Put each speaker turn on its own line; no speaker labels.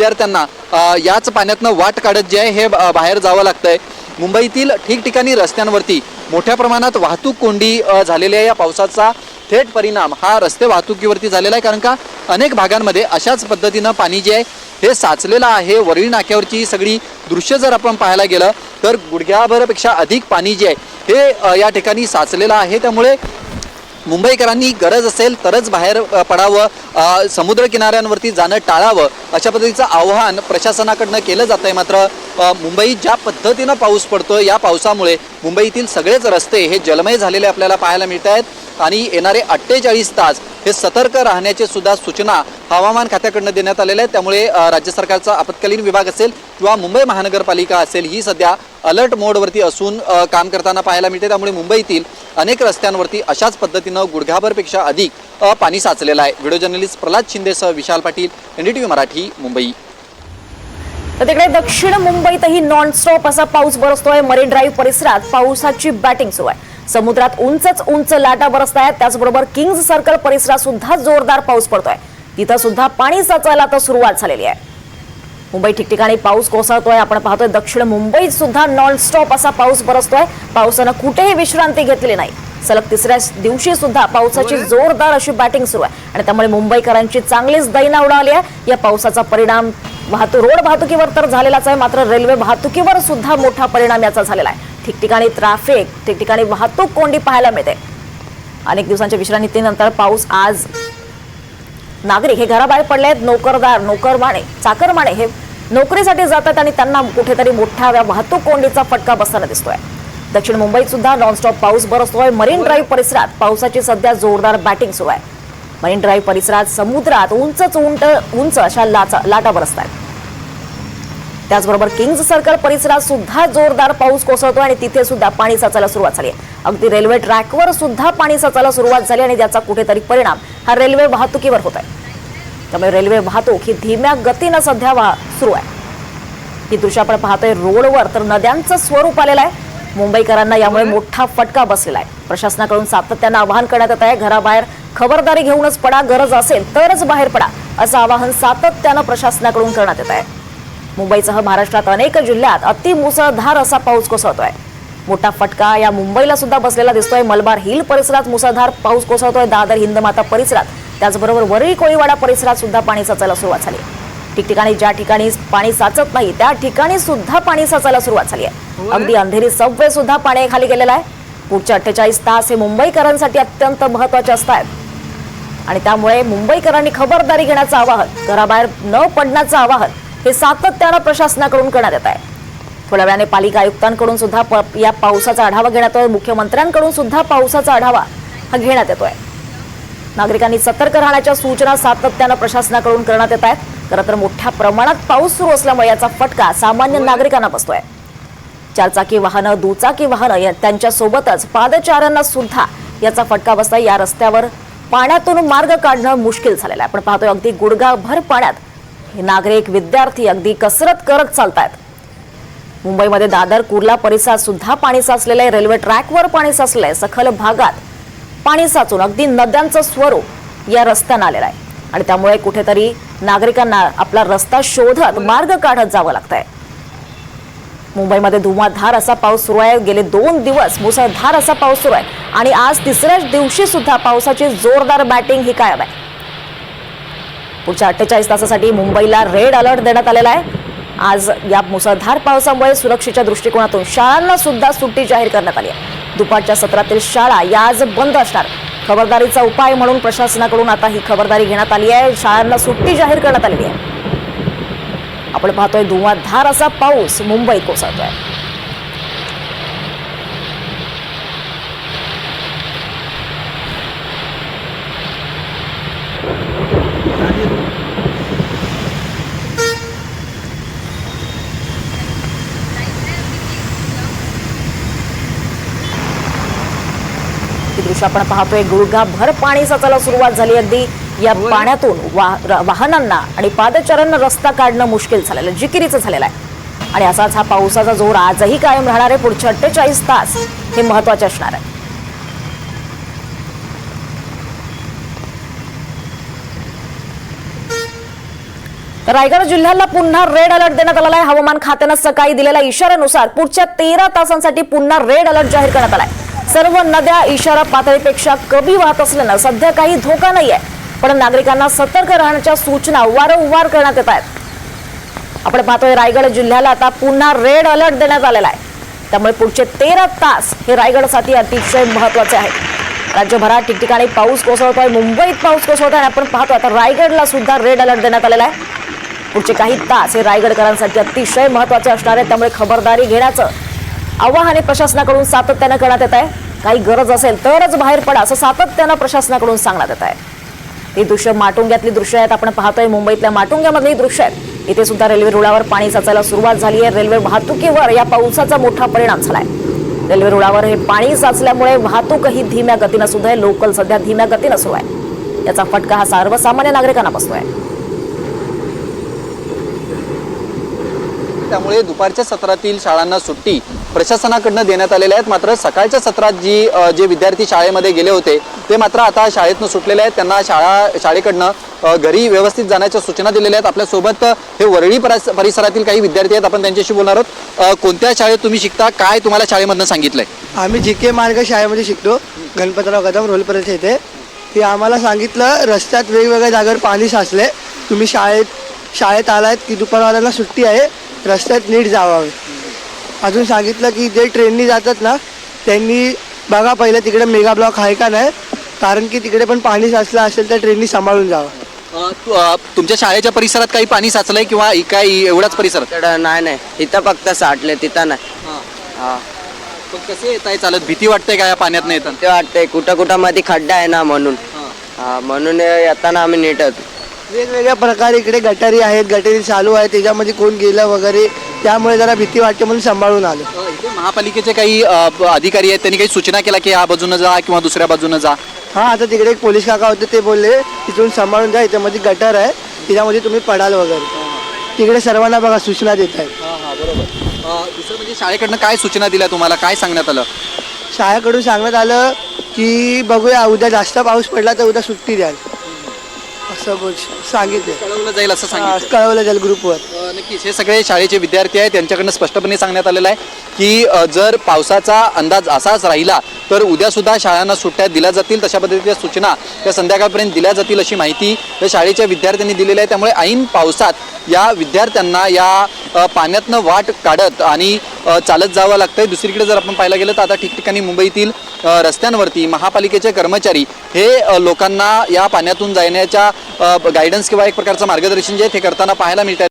विद्यार्थ्यांना याच पाण्यातनं वाट काढत जे आहे हे बाहेर जावं लागतंय. मुंबईतील ठिकठिकाणी रस्त्यांवरती मोठ्या प्रमाणात वाहतूक कोंडी झालेल्या या पावसाचा थेट परिणाम हा रस्ते वाहतुकीवरती झालेला आहे. कारण का अनेक भागांमध्ये अशाच पद्धतीनं पाणी जे आहे हे साचलेलं आहे. वरळी नाक्यावरची सगळी दृश्य जर आपण पाहायला गेलं तर गुडघ्याभरापेक्षा अधिक पाणी जे आहे हे या ठिकाणी साचलेलं आहे. त्यामुळे मुंबईकरांनी गरज असेल तरच बाहेर पडावं समुद्र किनाऱ्यांवरती जाणं टाळावं अशा पद्धतीचं आव्हान प्रशासनाकडनं केलं जात आहे मात्र मुंबईत ज्या पद्धतीनं पाऊस पडतो या पावसामुळे मुंबईतील सगळेच रस्ते हे जलमय झालेले आपल्याला पाहायला मिळत आहेत आणि येणारे अठ्ठेचाळीस तास हे सतर्क राहण्याचे सुद्धा सूचना हवामान खात्याकडनं देण्यात आलेल्या आहेत. त्यामुळे राज्य सरकारचा आपत्कालीन विभाग असेल किंवा मुंबई महानगरपालिका असेल ही सध्या अलर्ट मोडवरती असून काम करताना पाहायला मिळते. त्यामुळे मुंबईतील अनेक रस्त्यांवरती अशाच पद्धतीनं गुडघाभरपेक्षा अधिक पाणी साचलेलं आहे. व्हिडिओ जर्नलिस्ट प्रल्हाद शिंदेसह विशाल पाटील एनडीटीव्ही मराठी मुंबई.
तर तिकडे दक्षिण मुंबईतही नॉनस्टॉप असा पाऊस बरसतोय. मरीन ड्राईव्ह परिसरात पावसाची बॅटिंग सुरू आहे. समुद्रात उंचच उंच लाटा बरसत आहेत त्याचबरोबर किंग्ज सर्कल परिसरात सुद्धा जोरदार पाऊस पडतोय. तिथं सुद्धा पाणी साचायला आता सुरुवात झालेली आहे. मुंबई ठिकठिकाणी पाऊस कोसळतोय. आपण पाहतोय दक्षिण मुंबईत सुद्धा नॉनस्टॉप असा पाऊस बरसतोय. पावसानं कुठेही विश्रांती घेतलेली नाही. सलग तिसऱ्या दिवशी सुद्धा पावसाची जोरदार अशी बॅटिंग सुरू आहे. आणि त्यामुळे मुंबईकरांची चांगलीच दैना उडाली आहे. या पावसाचा परिणाम वाहतूक रोड वाहतुकीवर तर झालेलाच आहे. मात्र रेल्वे वाहतुकीवर सुद्धा मोठा परिणाम याचा झालेला आहे. ठिकठिकाणी ट्रॅफिक ठिकठिकाणी वाहतूक कोंडी पाहायला मिळते. अनेक दिवसांच्या विश्रांतीनंतर पाऊस आज. नागरिक हे घराबाहेर पडले आहेत नोकरदार नोकरमाणे चाकरमाणे हे नोकरीसाठी जातात आणि त्यांना कुठेतरी मोठ्या वाहतूक कोंडीचा फटका बसताना दिसतोय. दक्षिण मुंबईत सुद्धा नॉनस्टॉप पाऊस बरसतोय. मरीन ड्राईव्ह परिसरात पावसाची सध्या जोरदार बॅटिंग सुरू आहे. मरीन ड्राईव्ह परिसरात समुद्रात उंच उंट उंच अशा लाचा- लाटा बरसत आहेत त्याचबरोबर किंग्ज सर्कल परिसरात सुद्धा जोरदार पाऊस कोसळतोय आणि तिथे सुद्धा पाणी साचायला सुरुवात झाली आहे. अगदी रेल्वे ट्रॅकवर सुद्धा पाणी साचायला सुरुवात झाली आणि त्याचा कुठेतरी परिणाम हा रेल्वे वाहतुकीवर होत आहे. त्यामुळे रेल्वे वाहतूक ही धीम्या गतीनं सध्या वा सुरू आहे. ही दृश्य आपण पाहतोय रोडवर तर नद्यांचं स्वरूप आलेलं आहे. मुंबईकरांना यामुळे मोठा फटका बसलेला आहे. प्रशासनाकडून सातत्यानं आवाहन करण्यात येत आहे. घराबाहेर खबरदारी घेऊनच पडा गरज असेल तरच बाहेर पडा असं आवाहन सातत्यानं प्रशासनाकडून करण्यात येत आहे. मुंबईसह महाराष्ट्रात अनेक जिल्ह्यात अतिमुसळधार असा पाऊस कोसळतोय. मोठा फटका या मुंबईला सुद्धा बसलेला दिसतोय. मलबार हिल परिसरात मुसळधार पाऊस कोसळतोय. दादर हिंदमाता परिसरात त्याचबरोबर वरळी कोळीवाडा परिसरात सुद्धा पाणी साचायला सुरुवात झाली. ठिकठिकाणी ज्या ठिकाणी पाणी साचत नाही त्या ठिकाणी सुद्धा पाणी साचायला सुरुवात झाली आहे. अगदी अंधेरी सबवे सुद्धा पाण्याखाली गेलेला आहे. पुढच्या अठ्ठेचाळीस तास हे मुंबईकरांसाठी अत्यंत महत्त्वाचे असतात. आणि त्यामुळे मुंबईकरांनी खबरदारी घेण्याचं आवाहन घराबाहेर न पडण्याचं आवाहन हे सातत्यानं प्रशासनाकडून करण्यात येत आहे. थोड्या वेळाने पालिका आयुक्तांकडून सुद्धा या पावसाचा आढावा घेण्यात येतोय. मुख्यमंत्र्यांकडून सुद्धा पावसाचा आढावा हा घेण्यात येतोय. नागरिकांनी सतर्क राहण्याच्या सूचना सातत्यानं प्रशासनाकडून करण्यात येत आहेत. खरं तर मोठ्या प्रमाणात पाऊस सुरू असल्यामुळे याचा फटका सामान्य नागरिकांना बसतोय. चारचाकी वाहनं दुचाकी वाहनं त्यांच्यासोबतच पादचाऱ्यांना सुद्धा याचा फटका बसतोय. या रस्त्यावर पाण्यातून मार्ग काढणं मुश्किल झालेलं आहे. आपण पाहतोय अगदी गुडघाभर पाण्यात हे नागरिक विद्यार्थी अगदी कसरत करत चालतायत. मुंबईमध्ये दादर कुर्ला परिसरात सुद्धा पाणी साचलेलं आहे. रेल्वे ट्रॅकवर पाणी साचलेलं आहे. सखल भागात पाणी साचून अगदी नद्यांचं स्वरूप या रस्त्यानं आलेलं आहे. आणि त्यामुळे कुठेतरी नागरिकांना आपला रस्ता शोधत मार्ग काढत जावं लागतंय. मुंबईमध्ये धुमाधार असा पाऊस सुरू आहे. गेले दोन दिवस मुसळधार असा पाऊस सुरू आहे. आणि आज तिसऱ्याच दिवशी सुद्धा पावसाची जोरदार बॅटिंग ही कायम आहे. पुढच्या अठ्ठेचाळीस तासासाठी मुंबईला रेड अलर्ट देण्यात आलेला आहे. आज या मुसळधार पावसामुळे सुरक्षेच्या दृष्टिकोनातून शाळांना सुद्धा सुट्टी जाहीर करण्यात आली आहे. दुपारच्या सत्रातील शाळा या आज बंद असणार. खबरदारीचा उपाय म्हणून प्रशासनाकडून आता ही खबरदारी घेण्यात आली आहे. शाळांना सुट्टी जाहीर करण्यात आलेली आहे. आपण पाहतोय धुवाधार असा पाऊस मुंबईत कोसळतोय ही दृश्य आपण पाहतोय. गुडघाभर पाणी साचायला सुरुवात झाली अगदी. या पाण्यातून वा- वाहनांना आणि पादचाऱ्यांना रस्ता काढणं मुश्किल झालेलं आहे, जिकिरीचं झालेलं आहे. आणि असाच हा पावसाचा जोर आजही कायम राहणार आहे. पुढचे अठ्ठेचाळीस तास हे महत्त्वाचे असणार आहे. रायगड जिल्ह्याला पुन्हा रेड अलर्ट देण्यात आलेला आहे. हवामान खात्यानं सकाळी दिलेल्या इशाऱ्यानुसार पुढच्या तेरा तासांसाठी पुन्हा रेड अलर्ट जाहीर करण्यात आलाय. सर्व नद्या इशारा पातळीपेक्षा कमी वाहत असल्यानं सध्या काही धोका नाही आहे पण नागरिकांना सतर्क राहण्याच्या सूचना वारंवार करण्यात येत आहेत. आपण पाहतोय रायगड जिल्ह्याला आता पुन्हा रेड अलर्ट देण्यात आलेला आहे. त्यामुळे पुढचे तेरा तास हे रायगडसाठी अतिशय महत्त्वाचे आहेत. राज्यभरात ठिकठिकाणी पाऊस कोसळतोय मुंबईत पाऊस कोसळतोय आणि आपण पाहतो आता रायगडला सुद्धा रेड अलर्ट देण्यात आलेला आहे. पुढचे काही तास हे रायगडकरांसाठी अतिशय महत्त्वाचे असणार आहे. त्यामुळे खबरदारी घेण्याचं आवाहन प्रशासनाकडून सातत्यानं करण्यात येत आहे. काही गरज असेल तरच बाहेर पडा असं सातत्यानं प्रशासनाकडून सांगण्यात येत आहे. ही दृश्य माटुंग्यातली दृश्य आहेत. आपण पाहतोय मुंबईतल्या माटुंग्यामधली दृश्य आहेत. इथे सुद्धा रेल्वे रुळावर पाणी साचायला सुरुवात झाली आहे रेल्वे वाहतुकीवर या पावसाचा मोठा परिणाम झालाय. रेल्वे रुळावर हे पाणी साचल्यामुळे वाहतूकही धीम्या गतीनं सुद्धा आहे. लोकल सध्या धीम्या गतीनं सुरू आहे. याचा फटका हा सर्वसामान्य नागरिकांना बसतोय.
त्यामुळे दुपारच्या सत्रातील शाळांना सुट्टी प्रशासनाकडनं देण्यात आलेल्या आहेत. मात्र सकाळच्या सत्रात जी जे विद्यार्थी शाळेमध्ये गेले होते ते मात्र आता शाळेतनं सुटलेले आहेत. त्यांना शाळा शाळेकडनं घरी व्यवस्थित जाण्याच्या सूचना दिलेल्या आहेत. आपल्यासोबत हे वरळी परिसरातील काही विद्यार्थी आहेत. आपण त्यांच्याशी बोलणार आहोत. कोणत्या शाळेत तुम्ही शिकता? काय तुम्हाला शाळेमधनं सांगितलंय?
आम्ही जी के मार्ग शाळेमध्ये शिकतो. गणपतराव कदम रोलपर्यंत येते. ते आम्हाला सांगितलं रस्त्यात वेगवेगळ्या जागेवर पाणी साचले तुम्ही शाळेत शाळेत आलायत की दुपारवाल्यांना सुट्टी आहे. रस्त्यात नीट जावावे अजून सांगितलं की जे ट्रेननी जातात ना त्यांनी बघा पहिले तिकडे मेगा ब्लॉक आहे का नाही कारण की तिकडे पण पाणी साचलं असेल तर ट्रेननी सांभाळून जावं.
अ, तु- अ, तुमच्या शाळेच्या परिसरात काही पाणी साचलंय किंवा इ- काय एवढाच परिसरात
तिकडं नाही नाही. इथं फक्त साठले तिथं नाही. हा.
पण कसे येत आहे? चालत भीती वाटते का या पाण्यात येताना?
ते वाटतंय कुठं कुठं मध्ये खड्डा आहे ना म्हणून. हा. म्हणून येताना आम्ही नीट होतो
वेगवेगळ्या प्रकारे इकडे गटारी आहेत गटारी चालू आहे त्याच्यामध्ये कोण गेलं वगैरे त्यामुळे जरा भीती वाटते म्हणून सांभाळून आलो.
इथे महापालिकेचे काही अ, ब- अधिकारी आहेत त्यांनी काही सूचना केल्या की या बाजूनं जा किंवा दुसऱ्या बाजूनं जा?
हा आता तिकडे एक पोलीस काका होते ते बोलले तिथून सांभाळून जा इथे गटर आहे त्याच्यामध्ये तुम्ही पडाल वगैरे. तिकडे सर्वांना बघा सूचना देत आहेत.
बरोबर. दुसरं म्हणजे शाळेकडनं काय सूचना दिल्या तुम्हाला? काय सांगण्यात आलं?
शाळेकडून सांगण्यात आलं की बघूया उद्या जास्त पाऊस पडला तर उद्या सुट्टी द्याल. असं बोल सांगितले
कळवलं जाईल असं सांगितलं
कळवलं जाईल ग्रुपवर
नक्कीच हे सगळे शाळेचे विद्यार्थी आहेत त्यांच्याकडनं स्पष्टपणे सांगण्यात आलेलं आहे. की जर पावसाचा अंदाज असाच राहिला तर उद्यासुद्धा शाळांना सुट्ट्या दिल्या जातील तशा पद्धतीच्या सूचना त्या संध्याकाळपर्यंत दिल्या जातील अशी माहिती या शाळेच्या विद्यार्थ्यांनी दिलेली आहे. त्यामुळे ऐन पावसात या विद्यार्थ्यांना या पाण्यातनं वाट काढत आणि चालत जावं लागतंय. दुसरीकडे जर आपण पाहायला गेलं तर आता ठिकठिकाणी मुंबईतील रस्त्यांवरती महापालिकेचे कर्मचारी हे लोकांना या पाण्यातून जाण्याच्या गायडन्स किंवा एक प्रकारचं मार्गदर्शन जे आहे ते करताना पाहायला मिळत आहे.